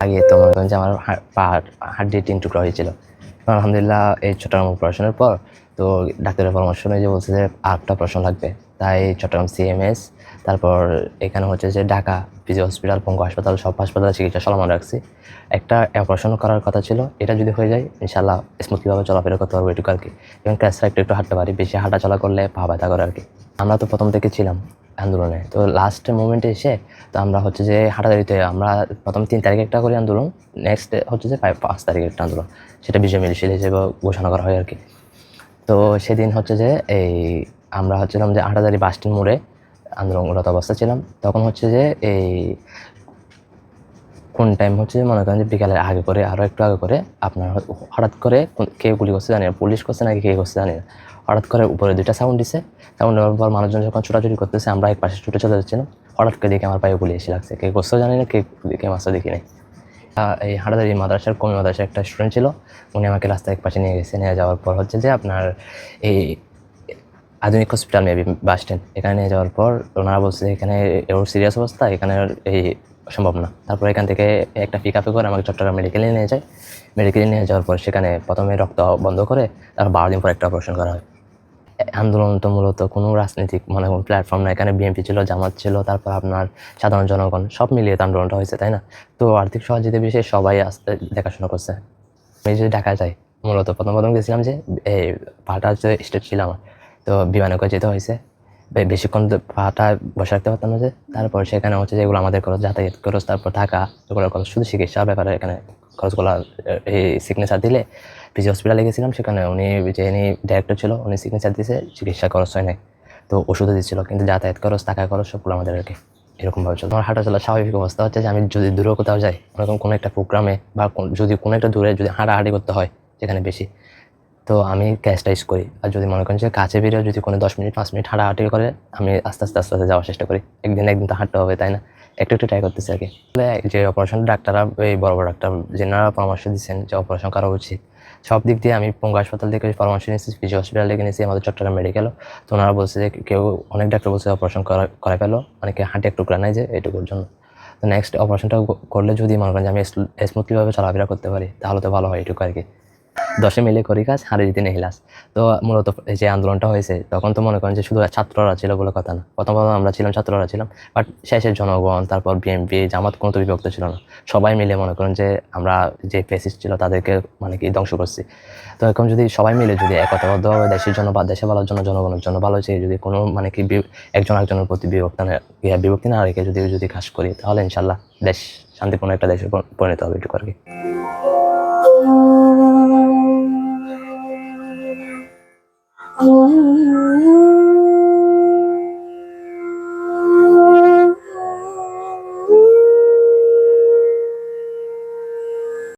আগে তো মনে করেন যে আমার পা হাড্ডি তিন টুকরা হয়েছিল। আলহামদুলিল্লাহ এই চট্টগ্রাম অপারেশনের পর তো ডাক্তারের পরামর্শ নিয়ে যে বলছে যে আটটা অপারেশন লাগবে। তাই চট্টগ্রাম সিএমএস তারপর এখানে হচ্ছে যে ঢাকা পিজি হসপিটাল পঙ্গু হাসপাতাল, সব হাসপাতালে চিকিৎসা সলমান রাখছি। একটা অপারেশন করার কথা ছিল, এটা যদি হয়ে যায় ইনশাল্লাহ স্মুথলিভাবে চলাফেরা করতে পারব এটুকু আর কি এবং ক্যাসরা একটু একটু হাঁটতে পারি, বেশি হাঁটা চলা করলে পা ব্যথা করে আর কি আমরা তো প্রথম থেকে ছিলাম আন্দোলনে, তো লাস্ট মোমেন্টে এসে, তো আমরা হচ্ছে যে হাঁটাহাঁটিতে, আমরা প্রথম তিন তারিখে একটা করি আন্দোলন নেক্সট হচ্ছে যে পাঁচ তারিখে একটা আন্দোলন, সেটা বিজয় মিলিশিয়া হিসেবে ঘোষণা করা হয় আর কি তো সেদিন হচ্ছে যে এই আমরা হচ্ছিলাম যে হাঁটাদারি বাস স্ট্যান্ড মোড়ে আন্দোলনরত অবস্থা ছিলাম। তখন হচ্ছে যে এই কোন টাইম হচ্ছে মনে করেন যে বিকালের আগে করে আরও একটু আগে করে আপনার হঠাৎ করে কে গুলি করছে জানি না, পুলিশ করছে নাকি কে করছে জানি না। হঠাৎ করে উপরে দুইটা সাউন্ড দিছে। সাউন্ড দেওয়ার পর মানুষজন যখন ছোটাছুটি করতেছে, আমরা এক পাশে ছুটে চলে যাচ্ছিলাম। হঠাৎ করে দেখে আমার পায়ে গুলি এসে লাগছে। কে করছে জানি না, কে কে মাছটা দেখি নাই। এই হাটাদারি মাদ্রাসার কমি মাদ্রাসার একটা স্টুডেন্ট ছিল। উনি আমাকে রাস্তায় এক পাশে নিয়ে গেছে। নিয়ে যাওয়ার পর হচ্ছে যে আপনার এই আধুনিক হসপিটাল মেবি বাস স্ট্যান্ড এখানে যাওয়ার পর ওনারা বলছে এখানে ওর সিরিয়াস অবস্থা, এখানে এই সম্ভব না। তারপর এখান থেকে একটা পিক আপে করে আমাকে চট্টগ্রাম মেডিকেলে নিয়ে যায়। মেডিকেলে নিয়ে যাওয়ার পর সেখানে প্রথমে রক্ত বন্ধ করে তারপর বারো দিন পর একটা অপারেশন করা হয়। আন্দোলন তো মূলত কোনো রাজনৈতিক মানে কোনো প্ল্যাটফর্ম না। এখানে বিএনপি ছিল, জামাত ছিল, তারপর আপনার সাধারণ জনগণ, সব মিলিয়ে তো আন্দোলনটা হয়েছে, তাই না? তো আর্থিক সহযোগিতা বিষয়ে সবাই আসতে দেখাশোনা করছে। আমি যদি ঢাকা যাই, মূলত প্রথম প্রথম গেছিলাম যে, এই পাটা যে স্টেট ছিল আমার। তো বিমানে করে যেতে হয়েছে। বেশিক্ষণ তো পাটা বসে রাখতে পারতাম না যে। তারপর সেখানে হচ্ছে যেগুলো আমাদের খরচ, যাতায়াত খরচ, তারপর থাকা, এগুলো খরচ, শুধু চিকিৎসার ব্যাপারে এখানে খরচগুলো এই সিগনেচার দিলে পিজি হসপিটালে গেছিলাম, সেখানে উনি যে ইনি ডাইরেক্টর ছিল, উনি সিগনেচার দিয়েছে চিকিৎসা খরচ হয় নাই। তো ওষুধও দিচ্ছিল, কিন্তু যাতায়াত খরচ টাকা খরচ সবগুলো আমাদের আর কি এরকমভাবে চলছে। আমার হাঁটা চলার স্বাভাবিক অবস্থা হচ্ছে যে আমি যদি দূরে কোথাও যাই, ওরকম কোনো একটা প্রোগ্রামে বা যদি কোনো একটা দূরে যদি হাঁটাহাঁটি করতে হয়, যেখানে বেশি তো আমি ক্যাশটা ইউজ করি। আর যদি মনে করেন যে কাছে বেরিয়ে যদি কোনো দশ মিনিট, পাঁচ মিনিট হাঁটাহাঁটি করে, আমি আস্তে আস্তে আস্তে আস্তে যাওয়ার চেষ্টা করি। একদিন একদিন তো হাঁটতে হবে, তাই না? একটু একটু ট্রাই করতেছি আর কি যে অপারেশন ডাক্তাররা, এই বড় বড় ডাক্তার যেনারা পরামর্শ দিচ্ছেন যে অপারেশন করা উচিত, সব দিক দিয়ে আমি পঙ্গু হাসপাতাল থেকে পরামর্শ নিয়েছি, পিজি হসপিটাল থেকে নিয়েছি, আমাদের চট্টগ্রাম মেডিকেলও তো ওনারা বলছে যে কেউ, অনেক ডাক্তার বলছে অপারেশন করা করা ফেলো অনেকে হাঁটে একটু নাই যে এইটুকুর জন্য। তো নেক্সট অপারেশনটা করলে যদি মনে করেন যে আমি স্মুথলিভাবে চলাফেরা করতে পারি, তাহলে তো ভালো হয় এটুকু আর কি দশে মিলে করি কাজ, হারে দিতে নেহিলাস তো মূলত যে আন্দোলনটা হয়েছে, তখন তো মনে করেন যে শুধু ছাত্ররা ছিল বলে কথা না। প্রথম প্রথম আমরা ছিলাম, ছাত্ররা ছিলাম। বাট শেষের জনগণ, তারপর বিএনপি জামাত কোনো তো বিভক্ত ছিল না। সবাই মিলে মনে করেন যে আমরা যে ফেসিস ছিল তাদেরকে মানে কি ধ্বংস করছি। তো এখন যদি সবাই মিলে যদি একতাবদ্ধভাবে দেশের জন্য বা দেশে ভালোর জন্য, জনগণের জন্য ভালো চেয়ে যদি কোনো মানে কি একজন একজনের প্রতি বিভক্ত না বিভক্তি না রেখে যদি যদি কাজ করি, তাহলে ইনশাল্লাহ দেশ শান্তিপূর্ণ একটা দেশে পরিণত হবে, এটুকু আর কি।